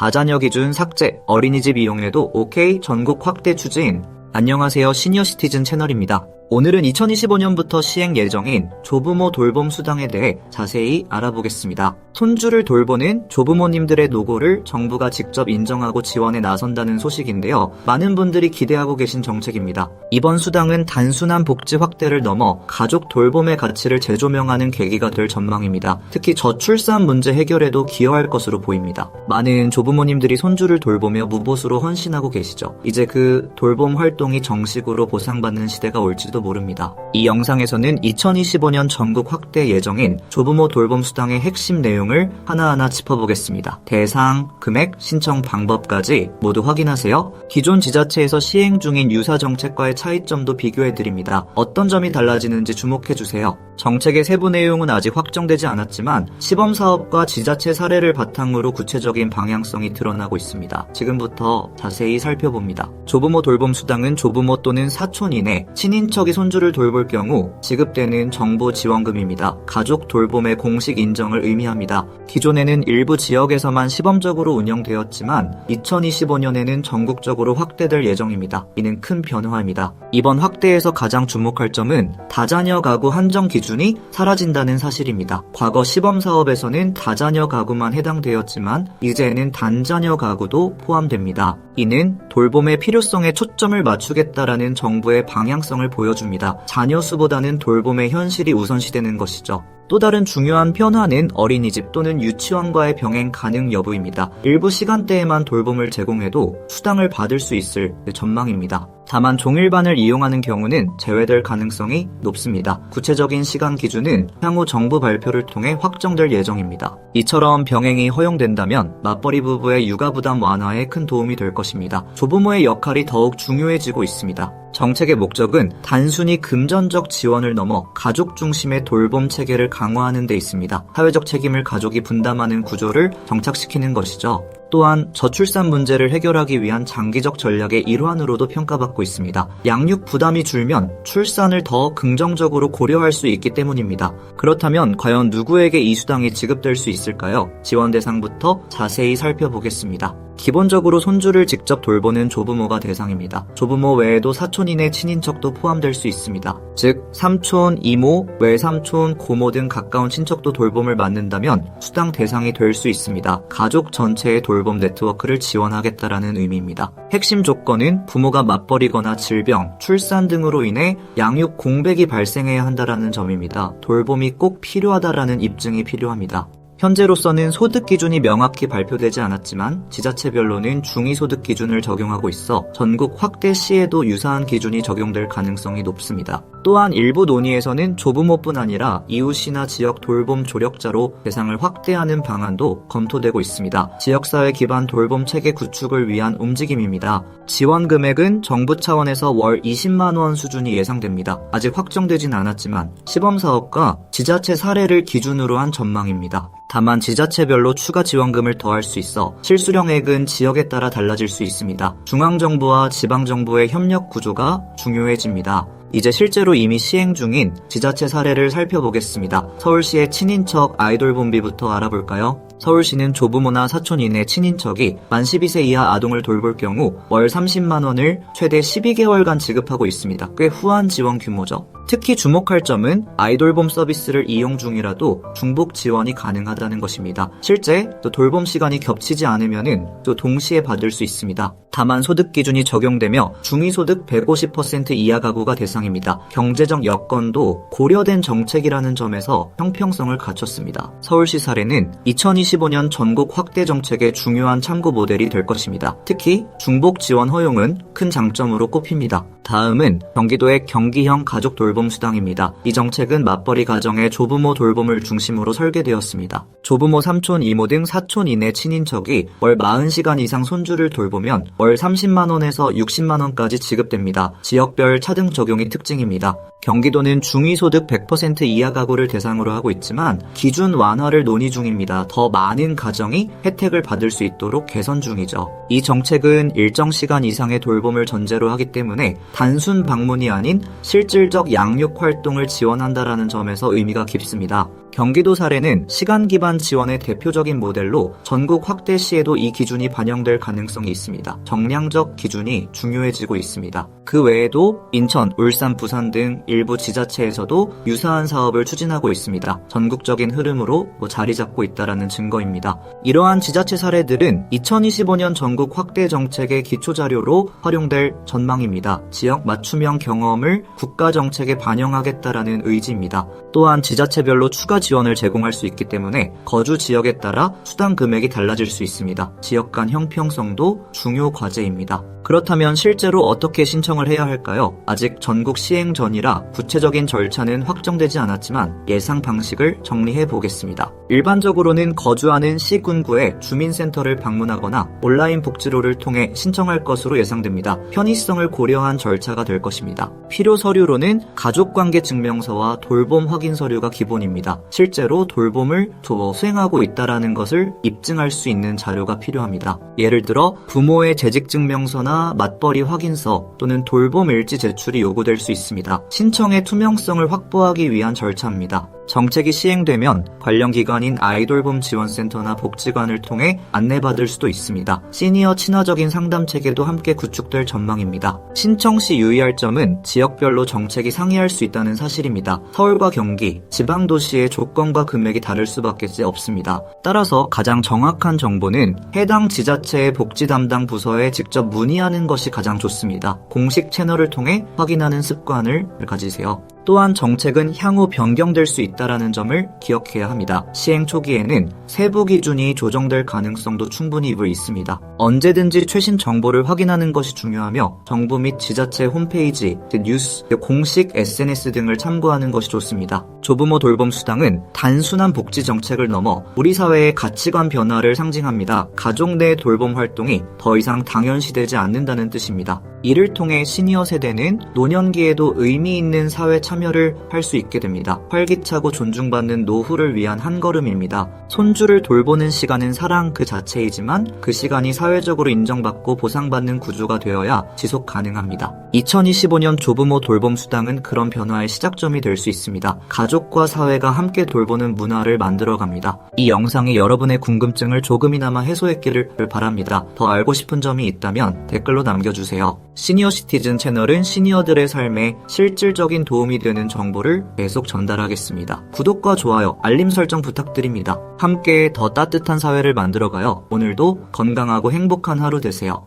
다자녀 기준 삭제, 어린이집 이용료도 오케이 전국 확대 추진. 안녕하세요. 시니어 시티즌 채널입니다. 오늘은 2025년부터 시행 예정인 조부모 돌봄 수당에 대해 자세히 알아보겠습니다. 손주를 돌보는 조부모님들의 노고를 정부가 직접 인정하고 지원에 나선다는 소식인데요. 많은 분들이 기대하고 계신 정책입니다. 이번 수당은 단순한 복지 확대를 넘어 가족 돌봄의 가치를 재조명하는 계기가 될 전망입니다. 특히 저출산 문제 해결에도 기여할 것으로 보입니다. 많은 조부모님들이 손주를 돌보며 무보수로 헌신하고 계시죠. 이제 그 돌봄 활동이 정식으로 보상받는 시대가 올지도 모릅니다. 이 영상에서는 2025년 전국 확대 예정인 조부모 돌봄 수당의 핵심 내용을 하나하나 짚어보겠습니다. 대상, 금액, 신청 방법까지 모두 확인하세요. 기존 지자체에서 시행 중인 유사 정책과의 차이점도 비교해드립니다. 어떤 점이 달라지는지 주목해주세요. 정책의 세부 내용은 아직 확정되지 않았지만 시범 사업과 지자체 사례를 바탕으로 구체적인 방향성이 드러나고 있습니다. 지금부터 자세히 살펴봅니다. 조부모 돌봄 수당은 조부모 또는 사촌 이내 친인척 이 손주를 돌볼 경우 지급되는 정부 지원금입니다. 가족 돌봄의 공식 인정을 의미합니다. 기존에는 일부 지역에서만 시범적으로 운영되었지만 2025년에는 전국적으로 확대될 예정입니다. 이는 큰 변화입니다. 이번 확대에서 가장 주목할 점은 다자녀 가구 한정 기준이 사라진다는 사실입니다. 과거 시범 사업에서는 다자녀 가구만 해당되었지만 이제는 단자녀 가구도 포함됩니다. 이는 돌봄의 필요성에 초점을 맞추겠다라는 정부의 방향성을 보여줍니다. 자녀 수보다는 돌봄의 현실이 우선시되는 것이죠. 또 다른 중요한 변화는 어린이집 또는 유치원과의 병행 가능 여부입니다. 일부 시간대에만 돌봄을 제공해도 수당을 받을 수 있을 전망입니다. 다만 종일반을 이용하는 경우는 제외될 가능성이 높습니다. 구체적인 시간 기준은 향후 정부 발표를 통해 확정될 예정입니다. 이처럼 병행이 허용된다면 맞벌이 부부의 육아 부담 완화에 큰 도움이 될 것입니다. 조부모의 역할이 더욱 중요해지고 있습니다. 정책의 목적은 단순히 금전적 지원을 넘어 가족 중심의 돌봄 체계를 강화하는 데 있습니다. 사회적 책임을 가족이 분담하는 구조를 정착시키는 것이죠. 또한 저출산 문제를 해결하기 위한 장기적 전략의 일환으로도 평가받고 있습니다. 양육 부담이 줄면 출산을 더 긍정적으로 고려할 수 있기 때문입니다. 그렇다면 과연 누구에게 이 수당이 지급될 수 있을까요? 지원 대상부터 자세히 살펴보겠습니다. 기본적으로 손주를 직접 돌보는 조부모가 대상입니다. 조부모 외에도 사촌인의 친인척도 포함될 수 있습니다. 즉, 삼촌, 이모, 외삼촌, 고모 등 가까운 친척도 돌봄을 맡는다면 수당 대상이 될 수 있습니다. 가족 전체의 돌봄 네트워크를 지원하겠다라는 의미입니다. 핵심 조건은 부모가 맞벌이거나 질병, 출산 등으로 인해 양육 공백이 발생해야 한다라는 점입니다. 돌봄이 꼭 필요하다라는 입증이 필요합니다. 현재로서는 소득 기준이 명확히 발표되지 않았지만 지자체별로는 중위 소득 기준을 적용하고 있어 전국 확대 시에도 유사한 기준이 적용될 가능성이 높습니다. 또한 일부 논의에서는 조부모뿐 아니라 이웃이나 지역 돌봄 조력자로 대상을 확대하는 방안도 검토되고 있습니다. 지역사회 기반 돌봄 체계 구축을 위한 움직임입니다. 지원 금액은 정부 차원에서 월 20만 원 수준이 예상됩니다. 아직 확정되진 않았지만 시범 사업과 지자체 사례를 기준으로 한 전망입니다. 다만 지자체별로 추가 지원금을 더할 수 있어 실수령액은 지역에 따라 달라질 수 있습니다. 중앙정부와 지방정부의 협력 구조가 중요해집니다. 이제 실제로 이미 시행 중인 지자체 사례를 살펴보겠습니다. 서울시의 친인척 아이돌 본비부터 알아볼까요? 서울시는 조부모나 사촌인의 친인척이 만 12세 이하 아동을 돌볼 경우 월 30만 원을 최대 12개월간 지급하고 있습니다. 꽤 후한 지원 규모죠. 특히 주목할 점은 아이돌봄 서비스를 이용 중이라도 중복 지원이 가능하다는 것입니다. 실제 또 돌봄 시간이 겹치지 않으면은 또 동시에 받을 수 있습니다. 다만 소득 기준이 적용되며 중위소득 150% 이하 가구가 대상입니다. 경제적 여건도 고려된 정책이라는 점에서 형평성을 갖췄습니다. 서울시 사례는 2025년 전국 확대 정책의 중요한 참고 모델이 될 것입니다. 특히 중복 지원 허용은 큰 장점으로 꼽힙니다. 다음은 경기도의 경기형 가족 돌봄 수당입니다. 이 정책은 맞벌이 가정의 조부모 돌봄을 중심으로 설계되었습니다. 조부모 삼촌, 이모 등 사촌 이내 친인척이 월 40시간 이상 손주를 돌보면 월 30만원에서 60만원까지 지급됩니다. 지역별 차등 적용이 특징입니다. 경기도는 중위소득 100% 이하 가구를 대상으로 하고 있지만 기준 완화를 논의 중입니다. 더 많은 가정이 혜택을 받을 수 있도록 개선 중이죠. 이 정책은 일정 시간 이상의 돌봄을 전제로 하기 때문에 단순 방문이 아닌 실질적 양육 활동을 지원한다라는 점에서 의미가 깊습니다. 경기도 사례는 시간 기반 지원의 대표적인 모델로 전국 확대 시에도 이 기준이 반영될 가능성이 있습니다. 정량적 기준이 중요해지고 있습니다. 그 외에도 인천, 울산, 부산 등 일부 지자체에서도 유사한 사업을 추진하고 있습니다. 전국적인 흐름으로 뭐 자리 잡고 있다라는 증거입니다. 이러한 지자체 사례들은 2025년 전국 확대 정책의 기초 자료로 활용될 전망입니다. 지역 맞춤형 경험을 국가 정책에 반영하겠다라는 의지입니다. 또한 지자체별로 추가 지원을 제공할 수 있기 때문에 거주 지역에 따라 수당 금액이 달라질 수 있습니다. 지역 간 형평성도 중요 과제입니다. 그렇다면 실제로 어떻게 신청을 해야 할까요? 아직 전국 시행 전이라 구체적인 절차는 확정되지 않았지만 예상 방식을 정리해 보겠습니다. 일반적으로는 거주하는 시군구의 주민센터를 방문하거나 온라인 복지로를 통해 신청할 것으로 예상됩니다. 편의성을 고려한 절차가 될 것입니다. 필요 서류로는 가족관계 증명서와 돌봄 확인 서류가 기본입니다. 실제로 돌봄을 도- 수행하고 있다라는 것을 입증할 수 있는 자료가 필요합니다. 예를 들어 부모의 재직 증명서나 맞벌이 확인서 또는 돌봄 일지 제출이 요구될 수 있습니다. 신청의 투명성을 확보하기 위한 절차입니다. 정책이 시행되면 관련 기관인 아이돌봄 지원센터나 복지관을 통해 안내받을 수도 있습니다. 시니어 친화적인 상담 체계도 함께 구축될 전망입니다. 신청 시 유의할 점은 지역별로 정책이 상이할 수 있다는 사실입니다. 서울과 경기, 지방 도시의 조건과 금액이 다를 수밖에 없습니다. 따라서 가장 정확한 정보는 해당 지자체의 복지 담당 부서에 직접 문의하는 것이 가장 좋습니다. 공식 채널을 통해 확인하는 습관을 가지세요. 또한 정책은 향후 변경될 수 있다라는 점을 기억해야 합니다. 시행 초기에는 세부 기준이 조정될 가능성도 충분히 있습니다. 언제든지 최신 정보를 확인하는 것이 중요하며 정부 및 지자체 홈페이지, 뉴스, 공식 SNS 등을 참고하는 것이 좋습니다. 조부모 돌봄 수당은 단순한 복지 정책을 넘어 우리 사회의 가치관 변화를 상징합니다. 가족 내 돌봄 활동이 더 이상 당연시되지 않는다는 뜻입니다. 이를 통해 시니어 세대는 노년기에도 의미 있는 사회 참여를 할 수 있게 됩니다. 활기차고 존중받는 노후를 위한 한 걸음입니다. 손주를 돌보는 시간은 사랑 그 자체이지만 그 시간이 사회적으로 인정받고 보상받는 구조가 되어야 지속 가능합니다. 2025년 조부모 돌봄 수당은 그런 변화의 시작점이 될 수 있습니다. 가족과 사회가 함께 돌보는 문화를 만들어 갑니다. 이 영상이 여러분의 궁금증을 조금이나마 해소했기를 바랍니다. 더 알고 싶은 점이 있다면 댓글로 남겨주세요. 시니어 시티즌 채널은 시니어들의 삶에 실질적인 도움이 되는 정보를 계속 전달하겠습니다. 구독과 좋아요, 알림 설정 부탁드립니다. 함께 더 따뜻한 사회를 만들어가요. 오늘도 건강하고 행복한 하루 되세요.